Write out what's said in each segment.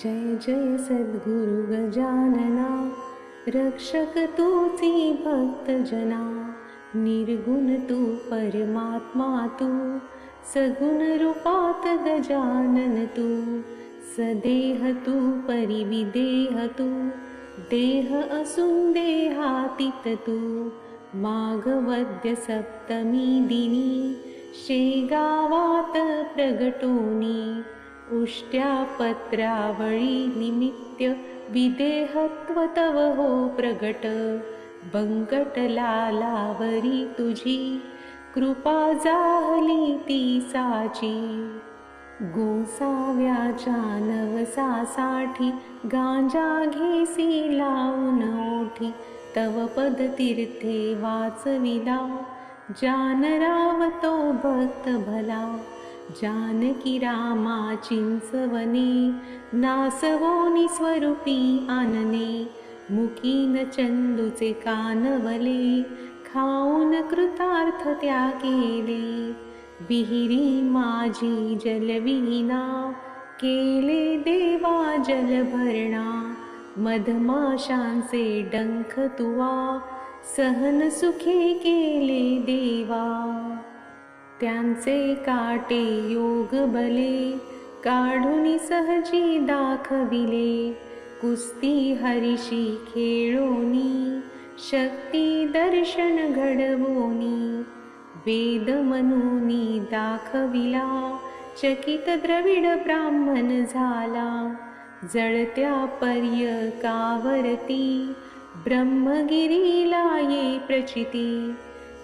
जय जय सद्गुरु गजानना रक्षक तूची भक्तजना निर्गुण तू परमात्मा तू सगुण रूपात गजानन तू सदेह तू परिविदेह तू देह असून देहातीत तू माघवद्य सप्तमी दिनी शेगावात प्रगटोनी उष्ट्या पत्रावळी निमित्य विदेहत्व तव हो कृपा जाहली ती गोसाव्याच्या नवसासाठी गांजा घेसी लावून ओठी। तव पदतीर्थे वाचविला जानरावतो भक्त भला जानकी रामा चिंचवने नासवोनी स्वरूपी आनने मुकीन चंदुचे कानवले खाऊन कृतार्थ त्या केले विहिरी माझी जलविना केले देवा जलभरणा मधमाशांचे डंख तुवा सहन सुखे केले देवा त्यांचे काटे योग बले काढून सहजी दाखविले. कुस्ती हरिशी खेळोनी शक्ती दर्शन घडवोनी. वेद मनुनी दाखविला चकित द्रविड ब्राह्मण झाला. जळत्या पर्य कावरती ब्रह्मगिरीला ये प्रचिती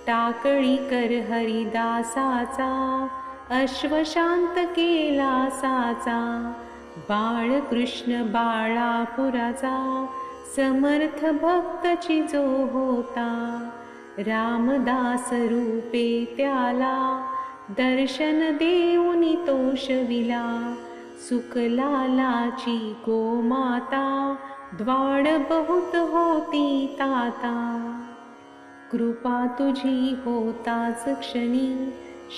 टाकळी कर हरिदासाचा अश्वशांत केला साचा बाळकृष्ण बाळापुराचा समर्थ भक्तची जो होता रामदास रूपे त्याला दर्शन देऊनी तोषविला सुकलालाची गोमाता द्वाड बहुत होती ताता कृपा तुझी होताच क्षणी.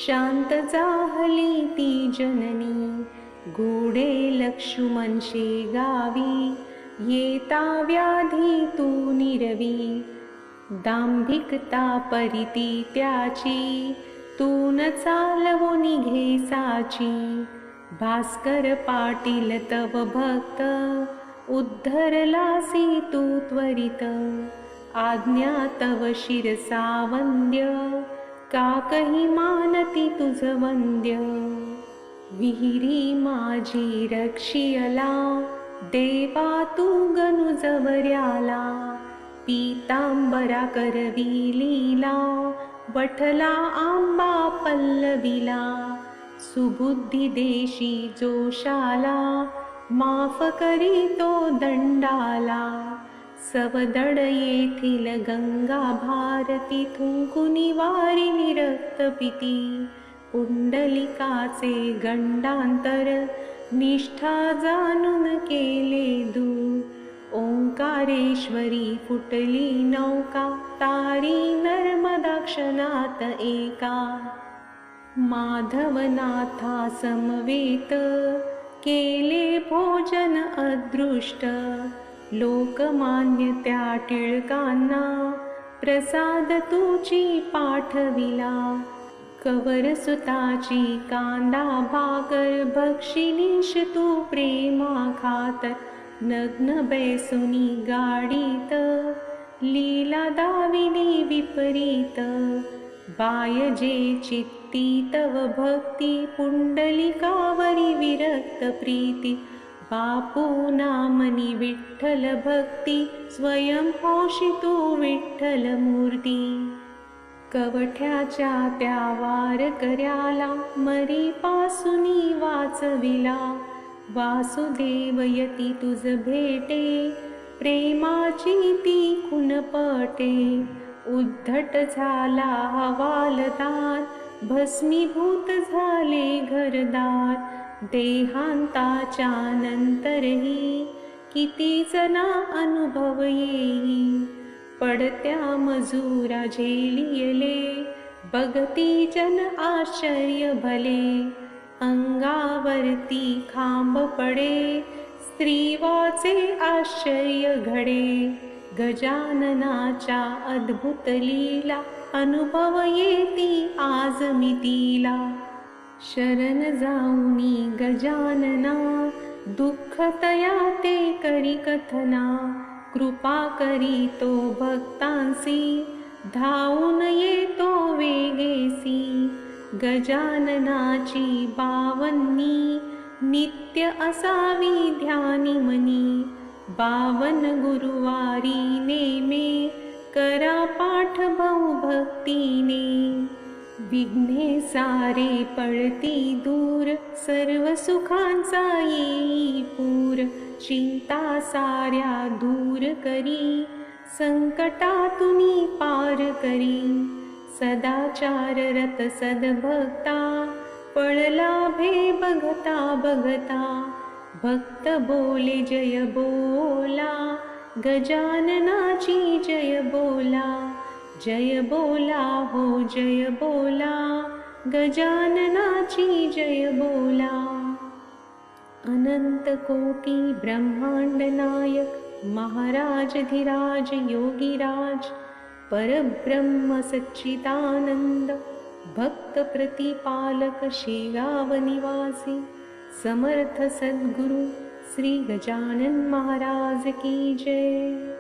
शांत जाहली ती जननी. गोडे लक्ष्मणशे गावी. येता व्याधी तू निरवी. दांभिकता परिती त्याची. तू न चालवो निघे साची. भास्कर पाटील तव भक्त. उद्धरलासी तू त्वरित आज्ञा तव शिरसावन्द्य काकहि मानति तुज वन्द्य। विहिरी माझी रक्षियला। देवा तू गनुजवर्याला। पीतांबरा करवी लीला। वठला आंबा पल्लविला। सुबुद्धी देशी जोशाला। माफ करी तो दंडाला सवदड येथील गंगा भारती थुंकुनी वारी निरक्त पिती गंडांतर निष्ठा जाणून केले दूर ओंकारेश्वरी फुटली नौका तारी नर्मदाक्षणात एका। माधवनाथा समवेत केले भोजन अदृष्ट लोकमान्य टिळकांना प्रसाद तुची पाठविला. कवर सुताची कांदा भाकर भक्षिनीश तू प्रेमा खात नग्न बैसुनी गाडीत लीला दाविली विपरीत. बायजे तव भक्ती पुंडलिकावरी विरक्त प्रीती बापू नामनी विठ्ठल भक्ती स्वयं तू विठ्ठल मूर्ती कवठ्याच्या त्या वार कर्याला मरी पासुनी वाचविला वासुदेवयती तुझ भेटे प्रेमाची ती खुनपटे उद्धट झाला हवालदार भस्मीभूत झाले घरदार अनुभव येई पडत्या मजुरा झेलियले बघती जन आश्चर्य भले अंगावरती खांब पडे स्त्रीवाचे आश्चर्य घडे। गजाननाचा अद्भुत लीला अनुभव येती आज मितीला शरण जाऊनी गजानना दुःख तया ते करी कथना कृपा करी तो भक्तांसी धावून येतो वेगेसी गजाननाची बावन्नी नित्य असावी ध्यानी मनी बावन गुरुवारी नेमे करा पाठ बहु भक्तीने विघ्ने सारे पळती दूर सर्व येई पूर चिंता साऱ्या दूर करी संकटातुनी पार करी सदाचार रत सद्भक्ता पळला भे बघता बघता भक्त बोले जय बोला गजाननाची जय बोला जय बोला हो जय बोला। गजाननाची जय बोला। अनंत कोटी ब्रह्मांड नायक महाराज धीराज योगीराज परब्रह्म सच्चिदानंद भक्त प्रतिपालक शेगाव निवासी समर्थ सद्गुरु श्री गजानन महाराज की जय